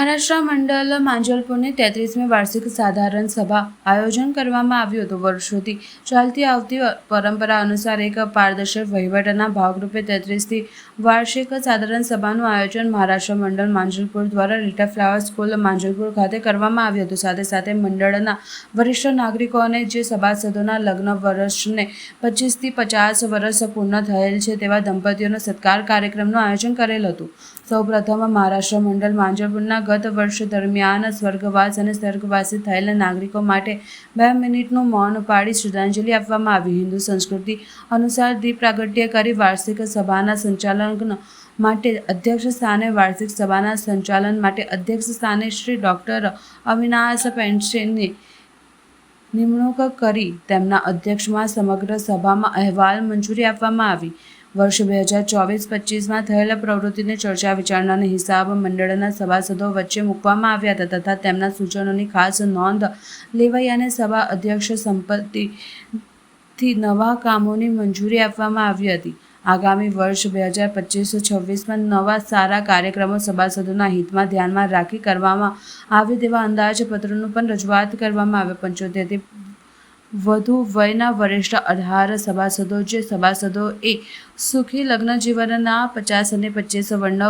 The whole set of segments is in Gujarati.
મહારાષ્ટ્ર મંડળ માંજલપુરની તેત્રીસમી વાર્ષિક સાધારણ સભા આયોજન કરવામાં આવ્યું હતું વર્ષોથી. ચાલતી આવતી પરંપરા અનુસાર એક પારદર્શક વહીવટના ભાગરૂપે તેત્રીસથી વાર્ષિક સાધારણ સભાનું આયોજન મહારાષ્ટ્ર મંડળ માંજલપુર દ્વારા લીટા ફ્લાવર સ્કૂલ માંજલપુર ખાતે કરવામાં આવ્યું હતું. સાથે સાથે મંડળના વરિષ્ઠ નાગરિકોને જે સભાસદોના લગ્ન વર્ષને પચીસથી પચાસ વર્ષ પૂર્ણ થયેલ છે તેવા દંપતીઓનો સત્કાર કાર્યક્રમનું આયોજન કરેલ હતું. સૌપ્રથમ મહારાષ્ટ્ર મંડળ માંજલપુરના ગત વર્ષ દરમિયાન સ્વર્ગવાસ અને સ્વર્ગવાસી થયેલા નાગરિકો માટે બે મિનિટનું મૌન પાડી શ્રદ્ધાંજલિ આપવામાં આવી. હિન્દુ સંસ્કૃતિ અનુસાર દીપ પ્રાગટ્ય કરી વાર્ષિક સભાના સંચાલન માટે અધ્યક્ષ સ્થાને વાર્ષિક સભાના સંચાલન માટે અધ્યક્ષ સ્થાને શ્રી ડૉક્ટર અવિનાશ પેન્શનની નિમણૂક કરી તેમના અધ્યક્ષમાં સમગ્ર સભામાં અહેવાલ મંજૂરી આપવામાં આવી. વર્ષ બે હજાર ચોવીસ પચીસમાં થયેલા પ્રવૃત્તિની ચર્ચા વિચારણાને હિસાબ મંડળના સભાસદો વચ્ચે મૂકવામાં આવ્યા હતા તથા તેમના સૂચનોની ખાસ નોંધ લેવાઈ અને સભા અધ્યક્ષ સંપત્તિથી નવા કામોની મંજૂરી આપવામાં આવી હતી. આગામી વર્ષ બે હજાર પચીસ છવ્વીસમાં નવા સારા કાર્યક્રમો સભાસદોના હિતમાં ધ્યાનમાં રાખી કરવામાં આવે તેવા અંદાજપત્રનું પણ રજૂઆત કરવામાં આવે. પંચોતેરથી વધુ વયના વરિષ્ઠ અઢાર સભાસદો જે સભાસદો એ સુખી લગ્ન જીવનના પચાસ અને પચીસ વર્ણ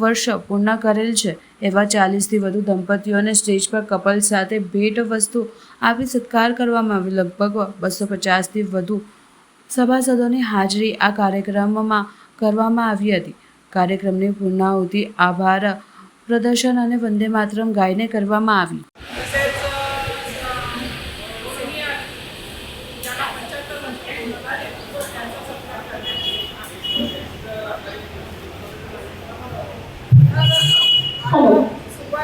વર્ષ પૂર્ણ કરેલ છે. એવા ચાલીસથી વધુ દંપતીઓને સ્ટેજ પર કપલ સાથે ભેટ વસ્તુ આપી સત્કાર કરવામાં આવ્યો. લગભગ બસો પચાસથી વધુ સભાસદોની હાજરી આ કાર્યક્રમમાં કરવામાં આવી હતી. કાર્યક્રમની પૂર્ણાહુતિ, આભાર, પ્રદર્શન અને વંદે માતરમ ગાઈને કરવામાં આવી.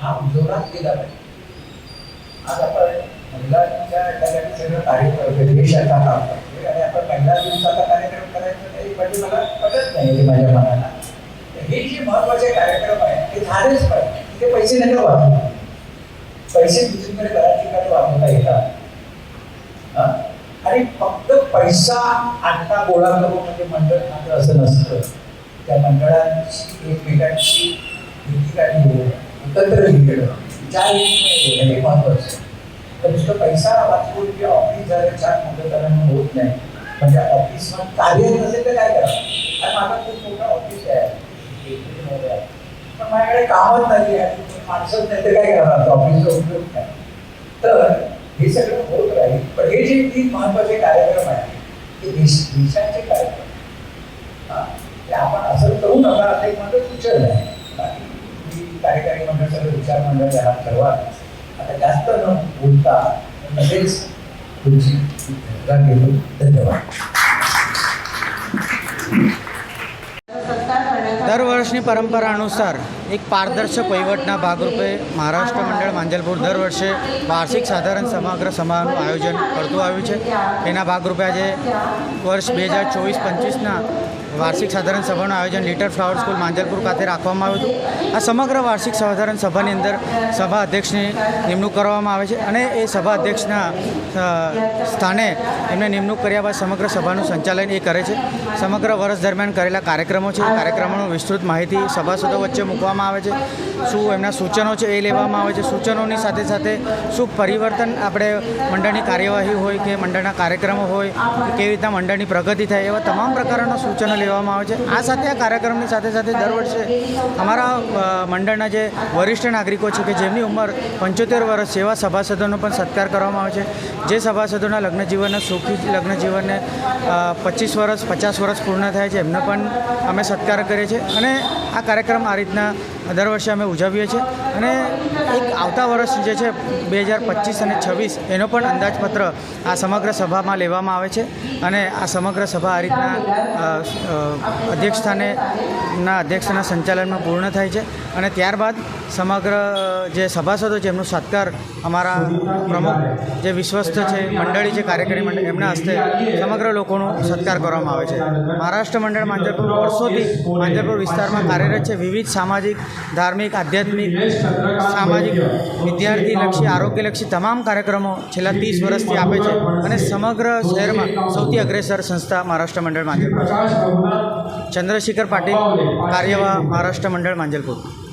हा उजवला केला पाहिजे. आज आपण महिलांच्या ठिकाणी सगळं कार्यक्रम देशाचा काम करतोय आणि आपण महिला दिवसाचा कार्यक्रम करायचा नाही म्हणजे मला पटत नाही हे माझ्या मनाला. हे जे महत्त्वाचे कार्यक्रम आहेत ते झालेच पाहिजे. ते पैसे नका वापरू. पैसे दुसरीकडे बऱ्याच ठिकाणी वापरता येतात. आणि फक्त पैसा आणता गोळा करून म्हणजे मंडळ मात्र असं नसतं. त्या मंडळांची एकमेकांची भीती काढली एकत्र घेणं ज्या होणं महत्वाचं तर नुसतं पैसा वाचवून किंवा ऑफिस झालं छान मोठं करणं होत नाही म्हणजे ऑफिस कार्य नसेल तर काय करावं आणि माझं खूप मोठं ऑफिस आहे पण माझ्याकडे कामच नाही आहे माणसंच नाही तर काय करणार ऑफिसचा उपयोग नाही तर हे सगळं होत राहील पण हे जे तीन महत्त्वाचे कार्यक्रम आहेत ते देश देशाचे कार्यक्रम हा, ते आपण असं करू नका असं एक माझं सूचन आहे कार्यकारी मंडळ सगळं विचार मंडळ त्याला ठरवा आता जास्त न बोलता लगेच तुमची भूमिका घेतो धन्यवाद દર વર્ષની પરંપરા અનુસાર એક પારદર્શક વહીવટના ભાગરૂપે મહારાષ્ટ્ર મંડળ માંજલપુર દર વર્ષે વાર્ષિક સાધારણ સમગ્ર સભાનું આયોજન કરતું આવ્યું છે એના ભાગરૂપે આજે વર્ષ બે હજાર ચોવીસ પચીસના વાર્ષિક સાધારણ સભાનું આયોજન લિટર ફ્લાવર સ્કૂલ માંજલપુર ખાતે રાખવામાં આવ્યું હતું. આ સમગ્ર વાર્ષિક સાધારણ સભાની અંદર સભા અધ્યક્ષની નિમણૂક કરવામાં આવે છે અને એ સભા અધ્યક્ષના સ્થાને એમને નિમણૂક કર્યા બાદ સમગ્ર સભાનું સંચાલન એ કરે છે. સમગ્ર વર્ષ દરમિયાન કરેલા કાર્યક્રમો છે. કાર્યક્રમોનું વિસ્તૃત માહિતી સભાસદો વચ્ચે મૂકવામાં આવે છે. શું એમના સૂચનો છે એ લેવામાં આવે છે. સૂચનોની સાથે સાથે શું પરિવર્તન આપણે મંડળની કાર્યવાહી હોય કે મંડળના કાર્યક્રમો હોય કેવી રીતના મંડળની પ્રગતિ થાય એવા તમામ પ્રકારના સૂચનો લેવામાં આવે છે. આ સાથે આ કાર્યક્રમની સાથે સાથે દર વર્ષે અમારા મંડળના જે વરિષ્ઠ નાગરિકો છે કે જેમની ઉંમર પંચોતેર વર્ષ સેવા સભાસદોનો પણ સત્કાર કરવામાં આવે છે. જે સભાસદોના લગ્ન જીવનના સુખી લગ્ન જીવનને પચીસ વર્ષ, પચાસ વર્ષ પૂર્ણ થાય છે, એમને પણ અમે સત્કાર કરીએ છીએ. અને આ કાર્યક્રમ આ રીતના દર વર્ષે અમે ઉજવીએ છીએ. અને એક આવતા વર્ષ જે છે, બે હજાર પચીસ અને છવ્વીસ, એનો પણ અંદાજપત્ર આ સમગ્ર સભામાં લેવામાં આવે છે. અને આ સમગ્ર સભા આ રીતના અધ્યક્ષ સ્થાને ના અધ્યક્ષના સંચાલનમાં પૂર્ણ થાય છે. અને ત્યારબાદ સમગ્ર જે સભાસદો છે, એમનો સત્કાર અમારા પ્રમુખ જે વિશ્વસ્ત છે, મંડળી છે કાર્યકારી મંડળ, એમના હસ્તે સમગ્ર લોકોનો સત્કાર કરવામાં આવે છે. મહારાષ્ટ્ર મંડળ માંજરપુર વર્ષોથી માંજરપુર વિસ્તારમાં કાર્યરત છે. વિવિધ સામાજિક, ધાર્મિક, આધ્યાત્મિક, સામાજિક, વિદ્યાર્થીલક્ષી, આરોગ્યલક્ષી તમામ કાર્યક્રમો છેલ્લા ત્રીસ વર્ષથી આપે છે અને સમગ્ર શહેરમાં સૌથી અગ્રેસર સંસ્થા મહારાષ્ટ્ર મંડળ માંજલપુર ચંદ્રશેખર પાટીલ કાર્યવાહ મહારાષ્ટ્ર મંડળ માંજલપુર.